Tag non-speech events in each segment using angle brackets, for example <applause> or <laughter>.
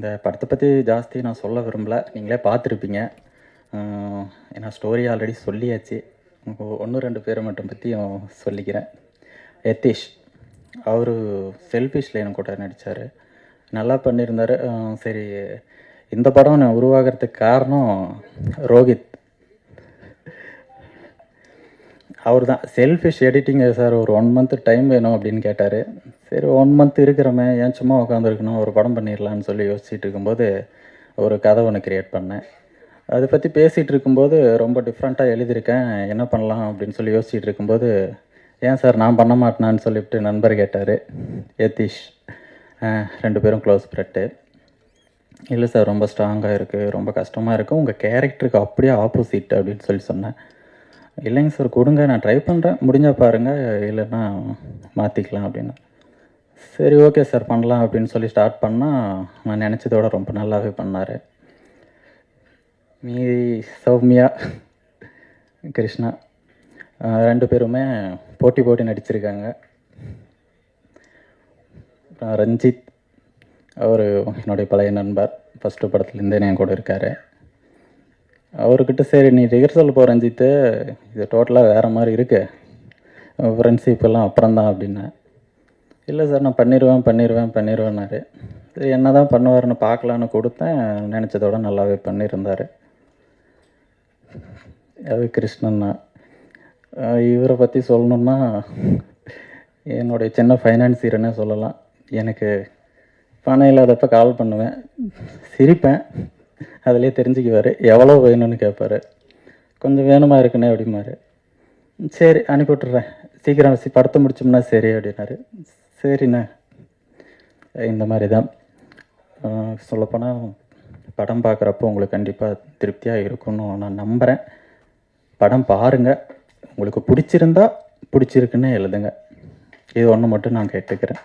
இந்த படத்தை பற்றி ஜாஸ்தி நான் சொல்ல விரும்பல. நீங்களே பார்த்துருப்பீங்க. ஏன்னா ஸ்டோரி ஆல்ரெடி சொல்லியாச்சு. ஒன்று ரெண்டு பேரை மட்டும் பற்றியும் சொல்லிக்கிறேன். எத்தீஷ் அவர் செல்ஃபிஷ் லைன் கூட நடித்தார் நல்லா பண்ணியிருந்தார். சரி இந்த படம் நான் உருவாகிறதுக்கு காரணம் ரோஹித். அவர் தான் செல்ஃபிஷ் எடிட்டிங் சார் ஒரு ஒன் மந்த் டைம் வேணும் அப்படின்னு கேட்டார். சரி ஒன் மந்த் இருக்கிறமே ஏன் சும்மா உட்காந்துருக்கணும் ஒரு படம் பண்ணிடலான்னு சொல்லி யோசிச்சுட்டு இருக்கும்போது ஒரு கதை ஒன்று க்ரியேட் பண்ணேன். அதை பற்றி பேசிகிட்டு இருக்கும்போது ரொம்ப டிஃப்ரெண்ட்டாக எழுதியிருக்கேன். என்ன பண்ணலாம் அப்படின்னு சொல்லி யோசிச்சுட்டு இருக்கும்போது ஏன் சார் நான் பண்ண மாட்டேனான்னு சொல்லிவிட்டு நண்பர் கேட்டார் யதீஷ் ரெண்டு பேரும் க்ளோஸ் ஃப்ரெட்டு இல்லை சார் ரொம்ப ஸ்ட்ராங்காக இருக்குது ரொம்ப கஷ்டமாக இருக்குது உங்கள் கேரக்டருக்கு அப்படியே ஆப்போசிட் அப்படின்னு சொல்லி சொன்னேன். இல்லைங்க சார் கொடுங்க நான் ட்ரை பண்ணுறேன் முடிஞ்சால் பாருங்கள் இல்லைன்னா மாற்றிக்கலாம் அப்படின்னு. சரி ஓகே சார் பண்ணலாம் அப்படின்னு சொல்லி ஸ்டார்ட் பண்ணால் நான் நினச்சதோட ரொம்ப நல்லாவே பண்ணார். மீதி சௌமியா கிருஷ்ணா ரெண்டு பேருமே போட்டி போட்டி நடிச்சிருக்காங்க. அப்புறம் ரஞ்சித் அவர் என்னுடைய பழைய நண்பர். ஃபஸ்ட்டு படத்துலேருந்தே என் கூட இருக்கார். அவர்கிட்ட சரி நீ ரிஹர்சல் போ ரஞ்சித்து. இது டோட்டலாக வேறு மாதிரி இருக்கு. ஃப்ரெண்ட்ஷிப்பெல்லாம் அப்புறம் தான் அப்படின்னேன். இல்லை சார் நான் பண்ணிடுவேன் பண்ணிடுவேன் பண்ணிடுவேன்னாரு சரி என்ன தான் பண்ணுவாருன்னு பார்க்கலான்னு கொடுத்தேன். நினச்சதோட நல்லாவே பண்ணியிருந்தார் அது கிருஷ்ணன்னா இவரை பற்றி சொல்லணுன்னா என்னுடைய சின்ன ஃபைனான்சியர்னே சொல்லலாம். எனக்கு பணம் இல்லாதப்ப கால் பண்ணுவேன். சிரிப்பேன். அதிலே தெரிஞ்சுக்குவார். எவ்வளோ வேணும்னு கேட்பாரு. கொஞ்சம் வேணுமா இருக்குண்ணே அப்படிமாரு சரி அனுப்பி விட்டுறேன் சீக்கிரம் படத்தை முடிச்சோம்னா சரி அப்படின்னாரு. சரிண்ணே. இந்த மாதிரி தான் சொல்லப்போனால் படம் பார்க்குறப்போ உங்களுக்கு கண்டிப்பாக திருப்தியாக இருக்கும்னு நான் நம்புகிறேன் படம் பாருங்கள் உங்களுக்கு பிடிச்சிருந்தா பிடிச்சிருக்குன்னு எழுதுங்க. இது ஒன்று மட்டும் நான் கேட்டுக்கிறேன்.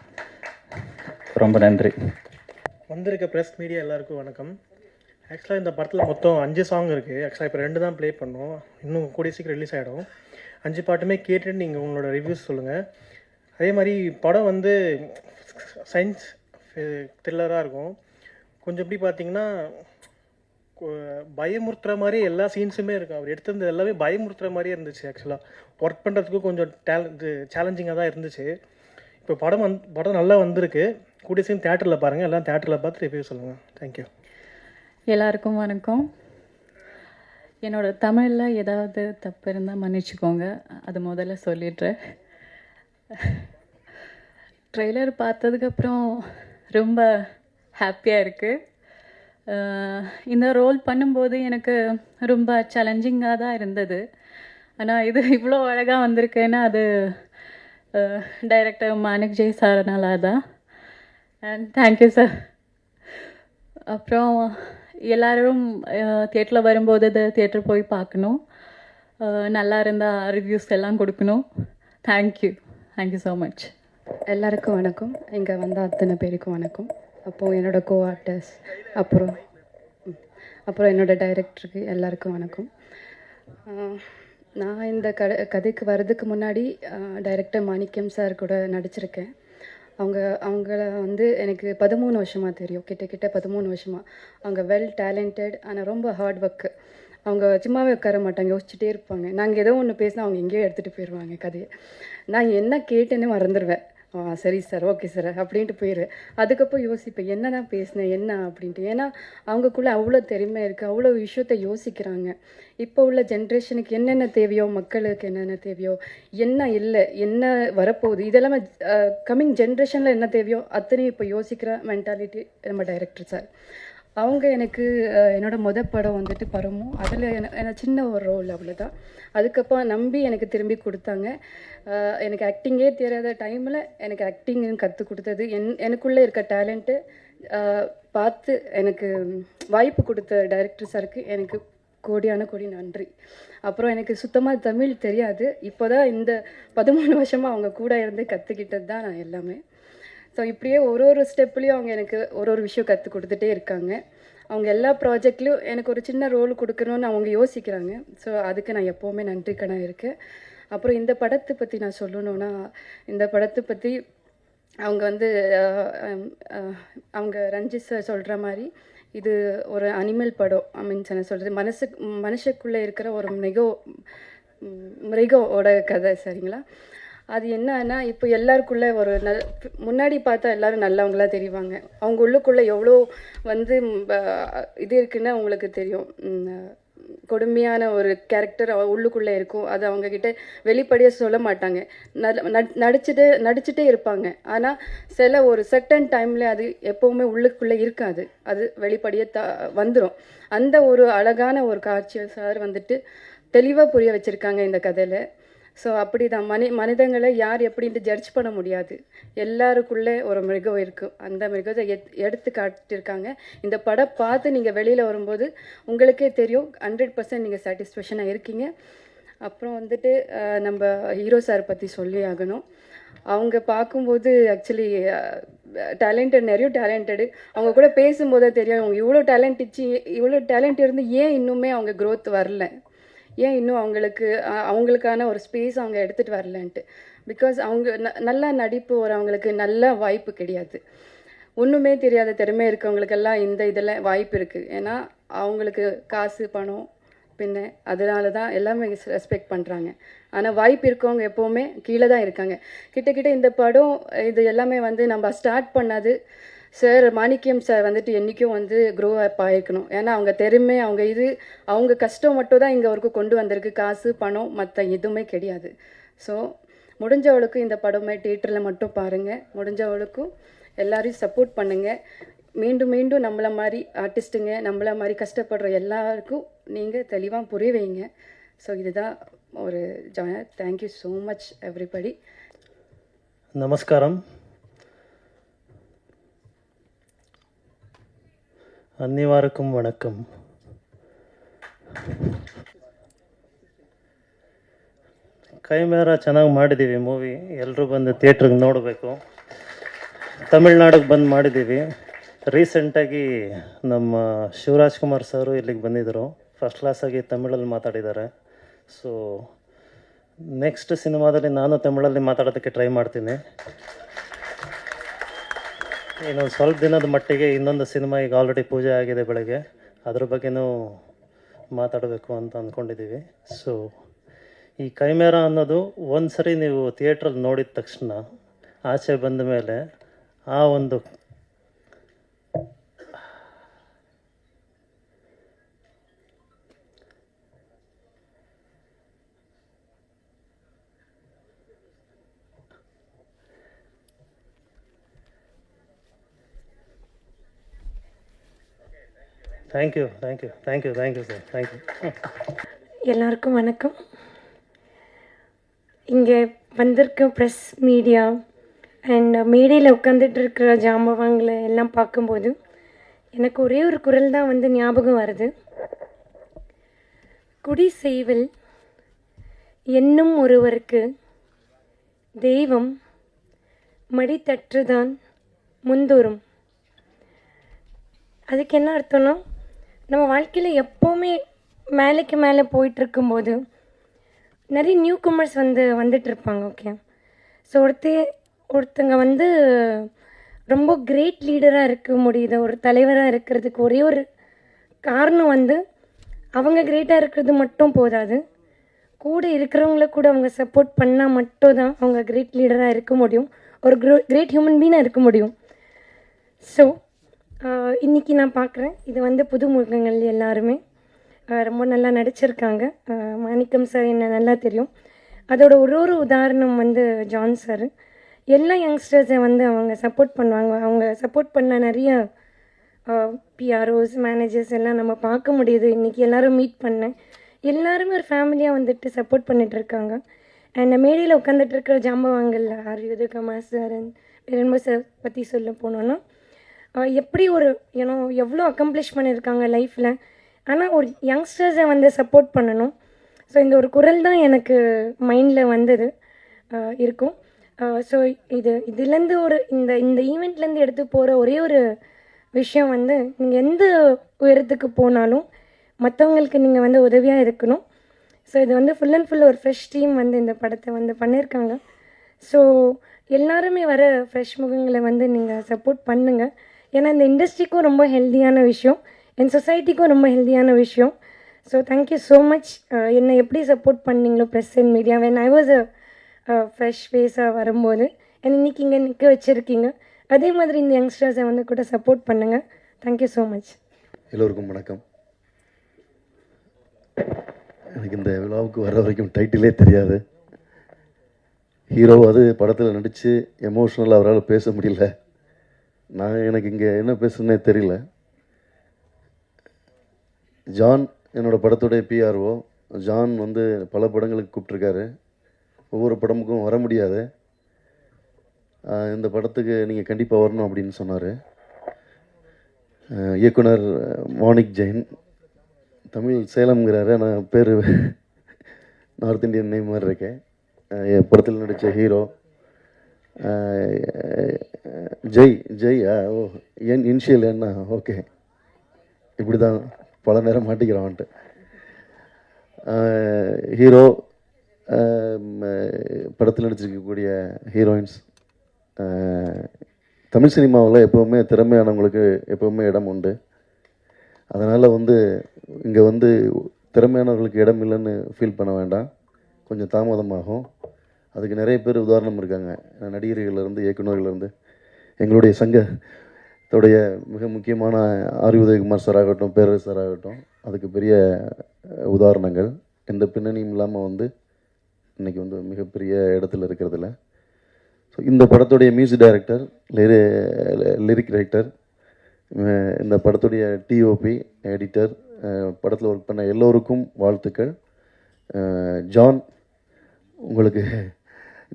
ரொம்ப நன்றி. வந்திருக்க ப்ரெஸ் மீடியா எல்லாருக்கும் வணக்கம். ஆக்சுவலாக இந்த படத்தில் மொத்தம் அஞ்சு சாங் இருக்குது ஆக்சுவலாக இப்போ ரெண்டு தான் ப்ளே பண்ணோம். இன்னும் கூடிய சீக்கிரம் ரிலீஸ் ஆகிடும் அஞ்சு பாட்டுமே கேட்டுட்டு நீங்கள் உங்களோட ரிவ்யூஸ் சொல்லுங்கள் அதே மாதிரி படம் வந்து சயின்ஸ் த்ரில்லராக இருக்கும். கொஞ்சம் எப்படி பார்த்தீங்கன்னா பயமுறுத்துகிற பயமுறுத்துற மாதிரி எல்லா சீன்ஸுமே இருக்கும். அவர் எடுத்திருந்தது எல்லாமே பயமுறுத்துற மாதிரியே இருந்துச்சு ஆக்சுவலாக ஒர்க் பண்ணுறதுக்கும் கொஞ்சம் டேலண்ட் சேலஞ்சிங்காக தான் இருந்துச்சு. இப்போ படம் வந் படம் நல்லா வந்திருக்கு. கூடிய சீன் தேட்டரில் பாருங்கள் எல்லாம் தேட்டரில் பார்த்து ரிவ்யூ சொல்லுங்கள் தேங்க்யூ எல்லாருக்கும் வணக்கம். என்னோட தமிழில் ஏதாவது தப்பு இருந்தால் மன்னிச்சுக்கோங்க. அது முதல்ல சொல்லிடுறேன். ட்ரெய்லர் பார்த்ததுக்கப்புறம் ரொம்ப ஹாப்பியாக இருக்குது இந்த ரோல் பண்ணும்போது எனக்கு ரொம்ப சேலஞ்சிங்காக தான் இருந்தது. ஆனால் இது இவ்வளோ அழகாக வந்திருக்கேன்னா அது டைரக்டர் மாணிக் ஜெய் சாரனால தான். அண்ட் தேங்க்யூ சார் அப்புறம் எல்லோரும் தியேட்டரில் வரும்போது இது தியேட்டர் போய் பார்க்கணும். நல்லா இருந்தால் ரிவ்யூஸ் எல்லாம் கொடுக்கணும். தேங்க்யூ தேங்க்யூ ஸோ மச் எல்லாருக்கும் வணக்கம். இங்கே வந்த அத்தனை பேருக்கும் வணக்கம். அப்போது என்னோட கோ ஆர்டிஸ்ட் அப்புறம் அப்புறம் என்னோட டைரக்டருக்கு எல்லாருக்கும் வணக்கம். நான் இந்த கதை கதைக்கு வர்றதுக்கு முன்னாடி டைரக்டர் மாணிக்கம் சார் கூட நடிச்சிருக்கேன். அவங்க அவங்கள வந்து எனக்கு பதிமூணு வருஷமாக தெரியும். கிட்ட கிட்ட பதிமூணு வருஷமாக அவங்க வெல் டேலண்டட் ஆனால் ரொம்ப ஹார்ட் ஒர்க்கு அவங்க சும்மாவே உட்கார மாட்டாங்க யோசிச்சுட்டே இருப்பாங்க. நாங்கள் ஏதோ ஒன்று பேசினா அவங்க எங்கேயோ எடுத்துகிட்டு போயிடுவாங்க கதையை. நான் என்ன கேட்டேன்னு மறந்துடுவேன் ஆ சரி சார் ஓகே சார் அப்படின்ட்டு போயிடுவேன் அதுக்கப்புறம் யோசிப்பேன் என்ன தான் பேசினேன் என்ன அப்படின்ட்டு. ஏன்னா அவங்கக்குள்ளே அவ்வளோ திறமை இருக்குது அவ்வளோ விஷயத்த யோசிக்கிறாங்க. இப்போ உள்ள ஜென்ரேஷனுக்கு என்னென்ன தேவையோ மக்களுக்கு என்னென்ன தேவையோ என்ன இல்லை என்ன வரப்போகுது இதெல்லாமே கம்மிங் ஜென்ரேஷனில் என்ன தேவையோ அத்தனையும் இப்போ யோசிக்கிற மென்டாலிட்டி நம்ம டைரக்டர் சார் அவங்க எனக்கு என்னோட முத படம் வந்துட்டு பரமும் அதில் எனக்கு சின்ன ஒரு ரோல் அவ்வளோதான் அதுக்கப்புறம் நம்பி எனக்கு திரும்பி கொடுத்தாங்க. எனக்கு ஆக்டிங்கே தெரியாத டைமில் எனக்கு ஆக்டிங் கற்றுக் கொடுத்தது. என் எனக்குள்ளே இருக்க டேலண்ட்டு பார்த்து எனக்கு வாய்ப்பு கொடுத்த டைரக்டர் சாருக்கு எனக்கு கோடியான கோடி நன்றி. அப்புறம் எனக்கு சுத்தமாக தமிழ் தெரியாது. இப்போ தான் இந்த பதிமூணு வருஷமாக அவங்க கூட இருந்து கற்றுக்கிட்டது தான் நான் எல்லாமே. ஸோ இப்படியே ஒரு ஒரு ஸ்டெப்லேயும் அவங்க எனக்கு ஒரு ஒரு விஷயம் கற்றுக் கொடுத்துட்டே இருக்காங்க. அவங்க எல்லா ப்ராஜெக்ட்லேயும் எனக்கு ஒரு சின்ன ரோல் கொடுக்கணும்னு அவங்க யோசிக்கிறாங்க. ஸோ அதுக்கு நான் எப்போவுமே நன்றிக்கடன் இருக்கேன் அப்புறம் இந்த படத்தை பற்றி நான் சொல்லணுன்னா இந்த படத்தை பற்றி அவங்க வந்து அவங்க ரஞ்சித் சார் சொல்கிற மாதிரி இது ஒரு அனிமல் படம் ஐ மீன்ஸ் என்ன சொல்கிறது மனசு மனுஷக்குள்ளே இருக்கிற ஒரு மிக மிருகோட கதை சரிங்களா? அது என்னன்னா இப்போ எல்லாருக்குள்ள ஒரு நல் முன்னாடி பார்த்தா எல்லாரும் நல்லவங்களா தெரிவாங்க. அவங்க உள்ளுக்குள்ளே எவ்வளோ வந்து இது இருக்குன்னு அவங்களுக்கு தெரியும். கொடுமையான ஒரு கேரக்டர் உள்ளுக்குள்ளே இருக்கும். அது அவங்கக்கிட்ட வெளிப்படையாக சொல்ல மாட்டாங்க. நட- நட்- நடிச்சுட்டு நடிச்சுட்டே இருப்பாங்க. ஆனால் சில ஒரு செட்டன் டைமில் அது எப்போவுமே உள்ளுக்குள்ளே இருக்காது. அது வெளிப்படையாக த வந்துடும் அந்த ஒரு அழகான ஒரு காட்சியை சார் வந்துட்டு தெளிவாக புரிய வச்சுருக்காங்க இந்த கதையில். ஸோ அப்படி தான் மனி மனிதங்களை யார் எப்படின்ட்டு ஜட்ஜ் பண்ண முடியாது. எல்லாருக்குள்ளே ஒரு மிருகம் இருக்கும் அந்த மிருகத்தை எத் எடுத்து காட்டியிருக்காங்க. இந்த படம் பார்த்து நீங்கள் வெளியில் வரும்போது உங்களுக்கே தெரியும். ஹண்ட்ரட் பர்சன்ட் நீங்கள் சாட்டிஸ்ஃபேக்ஷனாக இருக்கீங்க. அப்புறம் வந்துட்டு நம்ம ஹீரோ சார் பற்றி சொல்லி ஆகணும். அவங்க பார்க்கும்போது ஆக்சுவலி டேலண்டட் நிறைய டேலண்டடு அவங்க கூட பேசும்போதே தெரியும். அவங்க இவ்வளோ டேலண்ட் இச்சு இவ்வளோ டேலண்ட் இருந்து ஏன் இன்னுமே அவங்க க்ரோத் வரல? ஏன் இன்னும் அவங்களுக்கு அவங்களுக்கான ஒரு ஸ்பேஸ் அவங்க எடுத்துகிட்டு வரலன்ட்டு. பிகாஸ் அவங்க ந- நல்லா நடிப்பு ஒரு அவங்களுக்கு நல்ல வாய்ப்பு கிடையாது. ஒன்றுமே தெரியாத திறமை இருக்கவங்களுக்கெல்லாம் இந்த இதில் வாய்ப்பு இருக்குது ஏன்னா அவங்களுக்கு காசு பணம் பின்ன அதனால தான் எல்லாமே ரெஸ்பெக்ட் பண்ணுறாங்க ஆனால் வாய்ப்பு இருக்கவங்க எப்போவுமே கீழே தான் இருக்காங்க. கிட்டக்கிட்ட இந்த படம் இது எல்லாமே வந்து நம்ம ஸ்டார்ட் பண்ணது சார் மாணிக்கியம் சார் வந்துட்டு என்றைக்கும் வந்து க்ரோ அப் ஆகிருக்கணும் ஏன்னா அவங்க திறமை அவங்க இது அவங்க கஷ்டம் மட்டும் தான் இங்கே அவருக்கு கொண்டு வந்திருக்கு. காசு பணம் மற்ற எதுவுமே கிடையாது. ஸோ முடிஞ்சவளுக்கும் இந்த படமே தியேட்டரில் மட்டும் பாருங்கள் முடிஞ்சவளுக்கும் எல்லாரையும் சப்போர்ட் பண்ணுங்கள் மீண்டும் மீண்டும் நம்மளை மாதிரி ஆர்டிஸ்ட்டுங்க நம்மளை மாதிரி கஷ்டப்படுற எல்லாருக்கும் நீங்கள் தெளிவாக புரிய வைங்க. ஸோ இதுதான் ஒரு genre thank you so much everybody நமஸ்காரம். அன்னிவாருக்கும் வணக்கம். ಕೈಮೇರ ಚೆನ್ನಾಗಿ ಮಾಡಿದ್ದೀವಿ ಮೂವಿ ಎಲ್ಲರೂ ಬಂದು ಥಿಯೇಟ್ರಿಗೆ ನೋಡಬೇಕು. ತಮಿಳ್ನಾಡಿಗೆ ಬಂದು ಮಾಡಿದ್ದೀವಿ ರೀಸೆಂಟಾಗಿ ನಮ್ಮ ಶಿವರಾಜ್ ಕುಮಾರ್ ಸರು ಇಲ್ಲಿಗೆ ಬಂದಿದ್ದರು ಫಸ್ಟ್ ಕ್ಲಾಸಾಗಿ ತಮಿಳಲ್ಲಿ ಮಾತಾಡಿದ್ದಾರೆ. ಸೊ ನೆಕ್ಸ್ಟ್ ಸಿನಿಮಾದಲ್ಲಿ ನಾನು ತಮಿಳಲ್ಲಿ ಮಾತಾಡೋದಕ್ಕೆ ಟ್ರೈ ಮಾಡ್ತೀನಿ. ಇನ್ನೊಂದು ಸ್ವಲ್ಪ ದಿನದ ಮಟ್ಟಿಗೆ ಇನ್ನೊಂದು ಸಿನಿಮಾ ಈಗ ಆಲ್ರೆಡಿ ಪೂಜೆ ಆಗಿದೆ ಬೆಳಗ್ಗೆ. ಅದ್ರ ಬಗ್ಗೆನೂ ಮಾತಾಡಬೇಕು ಅಂತ ಅಂದ್ಕೊಂಡಿದ್ದೀವಿ ಸೊ ಈ ಕೈಮೇರ ಅನ್ನೋದು ಒಂದು ಸರಿ ನೀವು ಥಿಯೇಟ್ರಲ್ಲಿ ನೋಡಿದ ತಕ್ಷಣ ಆಚೆ ಬಂದ ಮೇಲೆ ಆ ಒಂದು thank you thank you thank you thank you sir thank you எல்லாருக்கும் வணக்கம். இங்கே வந்திருக்க ப்ரெஸ் மீடியா அண்ட் மேடையில் உட்காந்துட்டு இருக்கிற ஜாம்பவாங்களை எல்லாம் பார்க்கும்போது எனக்கு ஒரே ஒரு குரல் தான் வந்து ஞாபகம் வருது. குடி செய்வில் என்னும் ஒருவருக்கு தெய்வம் மடித்தற்றுதான் முந்தோறும். அதுக்கு என்ன அர்த்தம்னா நம்ம வாழ்க்கையில் எப்போவுமே மேலைக்கு மேலே போயிட்டுருக்கும்போது நிறைய நியூ கமர்ஸ் வந்து வந்துட்டு இருப்பாங்க ஓகே ஸோ ஒருத்த ஒருத்தங்க வந்து ரொம்ப கிரேட் லீடராக இருக்க முடியுது ஒரு தலைவராக இருக்கிறதுக்கு ஒரே ஒரு காரணம் வந்து அவங்க கிரேட்டாக இருக்கிறது மட்டும் போதாது. கூட இருக்கிறவங்கள கூட அவங்க சப்போர்ட் பண்ணால் மட்டும் தான் அவங்க கிரேட் லீடராக இருக்க முடியும். ஒரு க்ரோ கிரேட் ஹியூமன் பீனாக இருக்க முடியும். ஸோ இன்றைக்கி நான் பார்க்குறேன். இது வந்து புது முகங்கள் எல்லாருமே. ரொம்ப நல்லா நடிச்சிருக்காங்க. மாணிக்கம் சார் என்ன நல்லா தெரியும். அதோட ஒரு ஒரு உதாரணம் வந்து ஜான் சார் எல்லா யங்ஸ்டர்ஸை வந்து அவங்க சப்போர்ட் பண்ணுவாங்க. அவங்க சப்போர்ட் பண்ண நிறைய பிஆர்ஓஸ் மேனேஜர்ஸ் எல்லாம் நம்ம பார்க்க முடியுது. இன்றைக்கி எல்லாரும் மீட் பண்ணேன் எல்லாருமே ஒரு ஃபேமிலியாக வந்துட்டு சப்போர்ட் பண்ணிகிட்ருக்காங்க இருக்காங்க. அண்ட் மேடையில் உட்காந்துட்டு இருக்கிற ஜாம்பவாங்கல் ஆர்யுது கமாஸ் சார் பெரும்பு சார் பற்றி சொல்ல போனோன்னா எப்படி ஒரு ஏன்னோ எவ்வளோ அக்கம்ப்ளிஷ் பண்ணியிருக்காங்க லைஃப்பில் ஆனால் ஒரு யங்ஸ்டர்ஸை வந்து சப்போர்ட் பண்ணணும். ஸோ இந்த ஒரு குரல் தான் எனக்கு மைண்டில் வந்தது. இருக்கும். ஸோ இது இதுலேருந்து ஒரு இந்த இந்த ஈவெண்ட்லேருந்து எடுத்து போகிற ஒரே ஒரு விஷயம் வந்து நீங்கள் எந்த உயரத்துக்கு போனாலும் மற்றவங்களுக்கு நீங்கள் வந்து உதவியாக இருக்கணும். ஸோ இது வந்து ஃபுல் அண்ட் ஃபுல் ஒரு ஃப்ரெஷ் டீம் வந்து இந்த படத்தை வந்து பண்ணியிருக்காங்க ஸோ எல்லாருமே வர ஃப்ரெஷ் முகங்களை வந்து நீங்கள் சப்போர்ட் பண்ணுங்கள் ஏன்னா இந்த இண்டஸ்ட்ரிக்கும் ரொம்ப ஹெல்த்தியான விஷயம். என் சொசைட்டிக்கும் ரொம்ப ஹெல்த்தியான விஷயம். ஸோ தேங்க்யூ ஸோ மச் என்னை எப்படி சப்போர்ட் பண்ணீங்களோ press and media when I was a fresh ஃபேஸாக வரும்போது என்னை இன்றைக்கி இங்கே நிற்க வச்சுருக்கீங்க அதே மாதிரி இந்த யங்ஸ்டர்ஸை வந்து கூட சப்போர்ட் பண்ணுங்கள் தேங்க்யூ ஸோ மச் எல்லோருக்கும் வணக்கம். எனக்கு இந்த விழாவுக்கு வர வரைக்கும் டைட்டிலே தெரியாது. ஹீரோவாவது படத்தில் நடித்து எமோஷ்னலாக அவரால் பேச முடியல. நான் எனக்கு இங்கே என்ன பேசுனே தெரியல. ஜான் என்னோடய படத்துடைய பிஆர்ஓ ஜான் வந்து பல படங்களுக்கு கூப்பிட்ருக்காரு ஒவ்வொரு படமுக்கும் வர முடியாது. இந்த படத்துக்கு நீங்கள் கண்டிப்பாக வரணும் அப்படின்னு சொன்னார். இயக்குனர் மாணிக் ஜெயின். தமிழ் சேலம்ங்கிறாரு நான் பேர் <laughs> நார்த் இந்தியன் நேம் மாதிரி இருக்கேன் என் படத்தில் நடித்த ஹீரோ ஜெய் ஜெய் ஆ, ஓ என் இனிஷியல் என்ன ஓகே. இப்படி தான் பல நேரம் மாட்டிக்கிறான்ட்டு ஹீரோ படத்தில் நடிச்சிருக்கக்கூடிய ஹீரோயின்ஸ் தமிழ் சினிமாவில் எப்போவுமே திறமையானவங்களுக்கு எப்போவுமே இடம் உண்டு. அதனால் வந்து இங்கே வந்து திறமையானவர்களுக்கு இடம் இல்லைன்னு ஃபீல் பண்ண வேண்டாம். கொஞ்சம் தாமதமாகும். அதுக்கு நிறைய பேர் உதாரணம் இருக்காங்க. நடிகர்கள்லேருந்து இயக்குநர்கள்லேருந்து. எங்களுடைய சங்கத்துடைய மிக முக்கியமான ஆர். உதயகுமார் சார் ஆகட்டும் பேரரசு சார் ஆகட்டும் அதுக்கு பெரிய உதாரணங்கள். எந்த பின்னணியும் இல்லாமல் வந்து இன்றைக்கி வந்து மிகப்பெரிய இடத்துல இருக்கிறதுல ஸோ இந்த படத்துடைய மியூசிக் டைரக்டர் லிரிக் ரைட்டர் இந்த படத்துடைய டிஓபி எடிட்டர் படத்தில் ஒர்க் பண்ண எல்லோருக்கும் வாழ்த்துக்கள். ஜான் உங்களுக்கு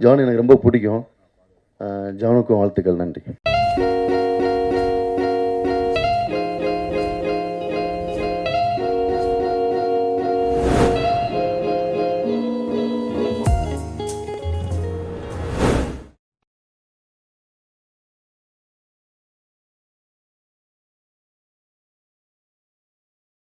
ஜான் எனக்கு ரொம்ப பிடிக்கும். ஜானுக்கும் வாழ்த்துக்கள் நன்றி.